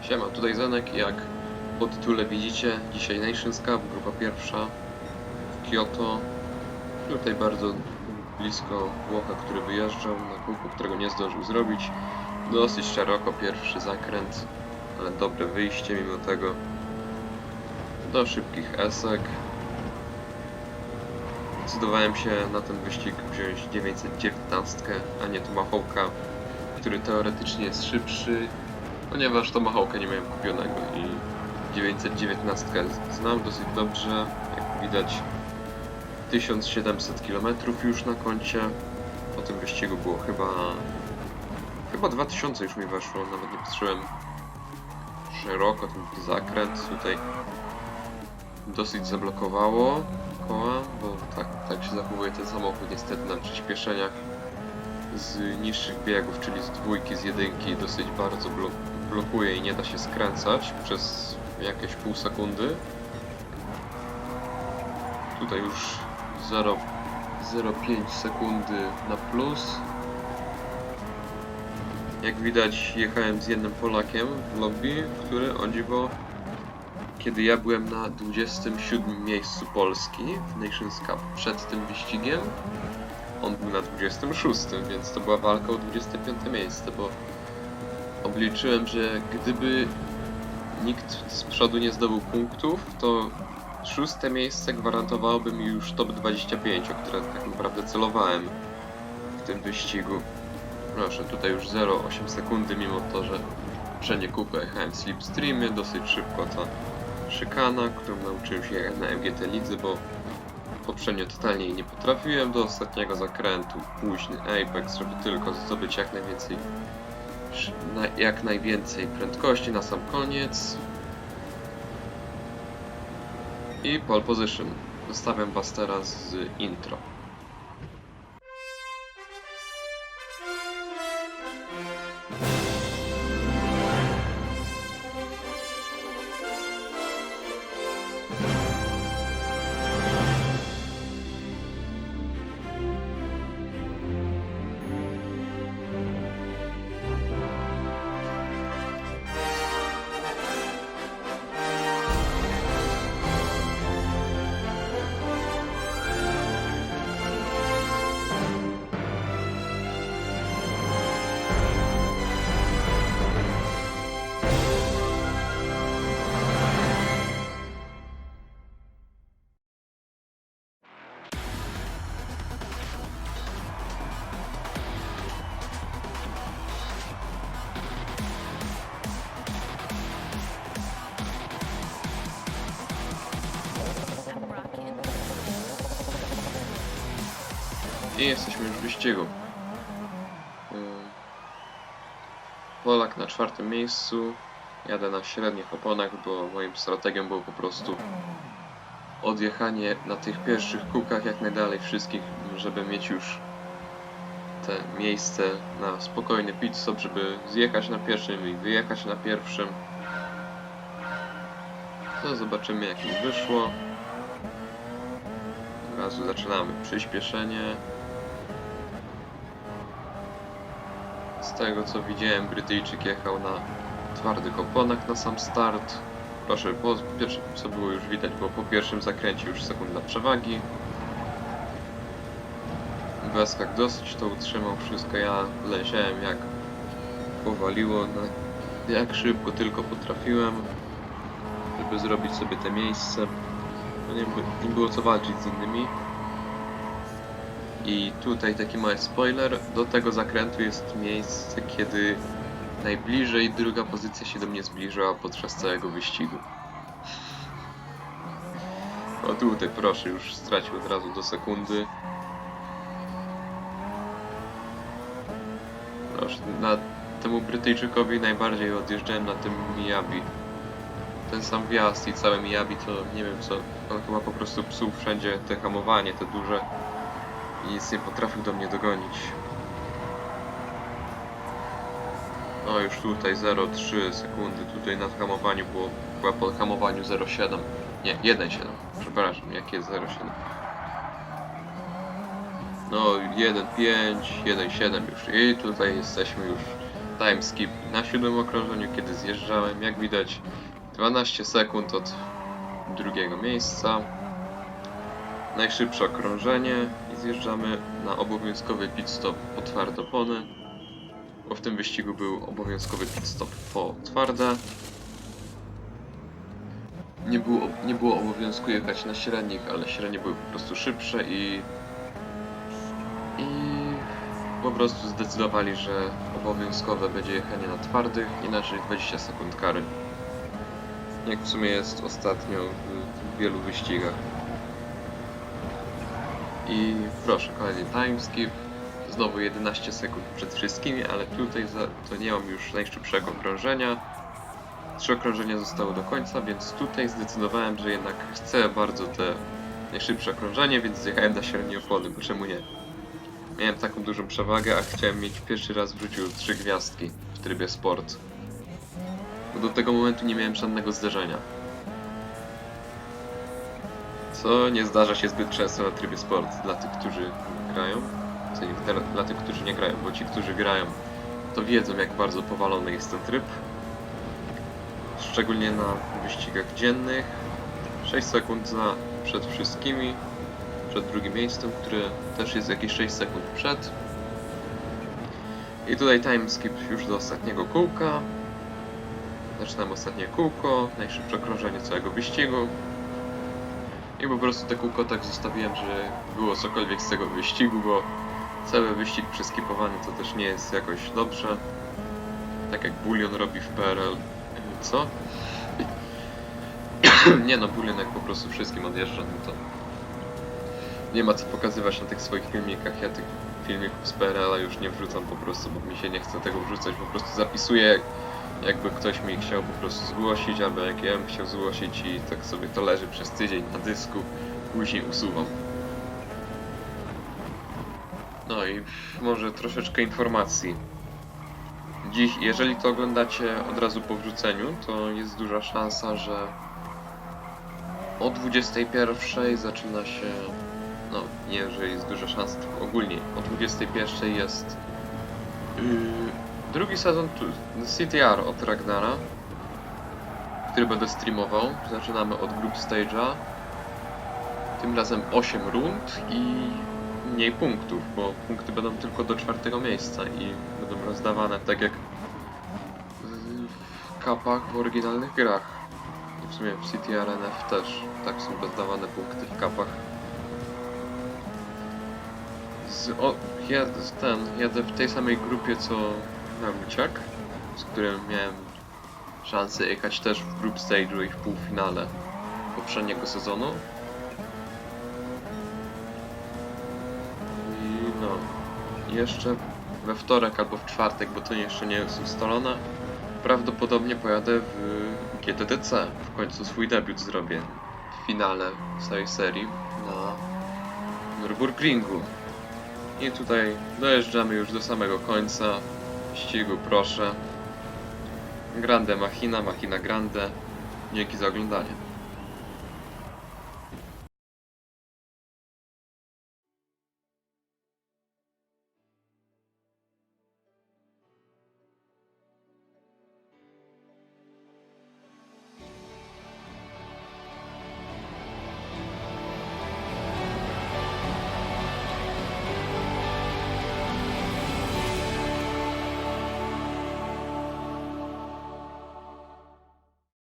Siema, tutaj Zenek jak po tytule widzicie, dzisiaj Nations Cup, grupa pierwsza w Kyoto. Tutaj bardzo blisko Włocha, który wyjeżdżał na kółku, którego nie zdążył zrobić. Dosyć szeroko pierwszy zakręt, ale dobre wyjście mimo tego. Do szybkich esek. Zdecydowałem się na ten wyścig wziąć 919, a nie Tomahawka, który teoretycznie jest szybszy, ponieważ Tomahawka nie miałem kupionego i 919 znam dosyć dobrze, jak widać 1700 km już na koncie. Po tym wyścigu było chyba chyba 2000 już mi weszło, nawet nie patrzyłem szeroko ten zakręt tutaj dosyć zablokowało koła, bo tak, tak się zachowuje ten samochód niestety na przyspieszeniach z niższych biegów, czyli z dwójki, z jedynki dosyć bardzo blo blokuje i nie da się skręcać przez jakieś pół sekundy. Tutaj już 0 0,5 sekundy na plus. Jak widać jechałem z jednym Polakiem w lobby, który o dziwo kiedy ja byłem na 27 miejscu Polski w Nations Cup przed tym wyścigiem, on był na 26, więc to była walka o 25 miejsce, bo obliczyłem, że gdyby nikt z przodu nie zdobył punktów, to szóste miejsce gwarantowałoby mi już top 25, o które tak naprawdę celowałem w tym wyścigu. Proszę, tutaj już 0,8 sekundy, mimo to, że przednie kółko jechałem w slipstreamie, dosyć szybko ta szykana, którą nauczyłem się jechać na MGT Lidze, bo poprzednio totalnie jej nie potrafiłem do ostatniego zakrętu, późny Apex, żeby tylko zdobyć jak najwięcej na, jak najwięcej prędkości na sam koniec. I pole position. Zostawiam Was teraz z intro. I jesteśmy już w wyścigu. Ym, Polak na czwartym miejscu. Jadę na średnich oponach, bo moim strategią było po prostu odjechanie na tych pierwszych kółkach jak najdalej wszystkich, żeby mieć już te miejsce na spokojny pit stop, żeby zjechać na pierwszym i wyjechać na pierwszym. To zobaczymy jak mi wyszło. Od razu zaczynamy przyspieszenie. Z tego co widziałem, Brytyjczyk jechał na twardych oponach na sam start. Proszę, po pierwsze co było już widać, bo po pierwszym zakręcie już sekunda przewagi. Weskak dosyć to utrzymał wszystko, ja leciałem jak powaliło, jak szybko tylko potrafiłem, żeby zrobić sobie te miejsce. No nie, nie było co walczyć z innymi. I tutaj taki mały spoiler, do tego zakrętu jest miejsce, kiedy najbliżej druga pozycja się do mnie zbliżyła podczas całego wyścigu. O tutaj proszę, już stracił od razu do sekundy. Proszę, na temu Brytyjczykowi najbardziej odjeżdżałem na tym Miyabi. Ten sam wjazd i całe Miyabi to nie wiem co, on chyba po prostu psuł wszędzie te hamowanie, te duże i nic nie potrafił do mnie dogonić. No już tutaj 0,3 sekundy, tutaj na hamowaniu było, chyba po hamowaniu 0,7. Nie, 1,7. Przepraszam, jakie jest 0,7? No 1,5, 1,7 już i tutaj jesteśmy już timeskip na siódmym okrążeniu, kiedy zjeżdżałem. Jak widać 12 sekund od drugiego miejsca. Najszybsze okrążenie i zjeżdżamy na obowiązkowy pit stop po twarde opony. Bo w tym wyścigu był obowiązkowy pit stop po twarde. Nie było, nie było obowiązku jechać na średnich, ale średnie były po prostu szybsze i i po prostu zdecydowali, że obowiązkowe będzie jechanie na twardych, inaczej 20 sekund kary. Jak w sumie jest ostatnio w wielu wyścigach. I proszę, kolejny timeskip. Znowu 11 sekund przed wszystkimi, ale tutaj za, to nie mam już najszybszego okrążenia. Trzy okrążenia zostały do końca, więc tutaj zdecydowałem, że jednak chcę bardzo te najszybsze okrążenie, więc zjechałem na średnie opony, bo czemu nie? Miałem taką dużą przewagę, a chciałem mieć pierwszy raz w życiu trzy gwiazdki w trybie sport. Bo do tego momentu nie miałem żadnego zderzenia. Co nie zdarza się zbyt często na trybie sport dla tych, którzy grają. Dla, tych, którzy nie grają, bo ci, którzy grają, to wiedzą, jak bardzo powalony jest ten tryb. Szczególnie na wyścigach dziennych. 6 sekund za przed wszystkimi przed drugim miejscem, które też jest jakieś 6 sekund przed. I tutaj timeskip już do ostatniego kółka. Zaczynam ostatnie kółko, najszybsze okrążenie całego wyścigu. I po prostu te kółko tak zostawiłem, że było cokolwiek z tego wyścigu, bo cały wyścig przeskipowany to też nie jest jakoś dobrze. Tak jak Bullion robi w PRL. Co? nie no, Bullion jak po prostu wszystkim odjeżdża, no to nie ma co pokazywać na tych swoich filmikach. Ja tych filmików z PRL-a już nie wrzucam po prostu, bo mi się nie chce tego wrzucać. Po prostu zapisuję, jakby ktoś mi chciał po prostu zgłosić, albo jak ja bym chciał zgłosić i tak sobie to leży przez tydzień na dysku, później usuwam. No i może troszeczkę informacji. Dziś, jeżeli to oglądacie od razu po wrzuceniu, to jest duża szansa, że o 21 zaczyna się no nie, że jest duża szansa, tylko ogólnie o 21 jest yy, drugi sezon tu, CTR od Ragnara, który będę streamował. Zaczynamy od group stage'a. Tym razem 8 rund i mniej punktów, bo punkty będą tylko do czwartego miejsca i będą rozdawane tak jak w kapach w oryginalnych grach. I w sumie w CTR NF też tak są rozdawane punkty w kapach. Z, o, z ten, jadę w tej samej grupie co Namuciak, z którym miałem szansę jechać też w group stage'u i w półfinale poprzedniego sezonu. I no, jeszcze we wtorek albo w czwartek, bo to jeszcze nie jest ustalone, prawdopodobnie pojadę w GTTC. W końcu swój debiut zrobię w finale całej serii na Nürburgringu. I tutaj dojeżdżamy już do samego końca ścigu, proszę. Grande Machina, Machina Grande. Dzięki za oglądanie.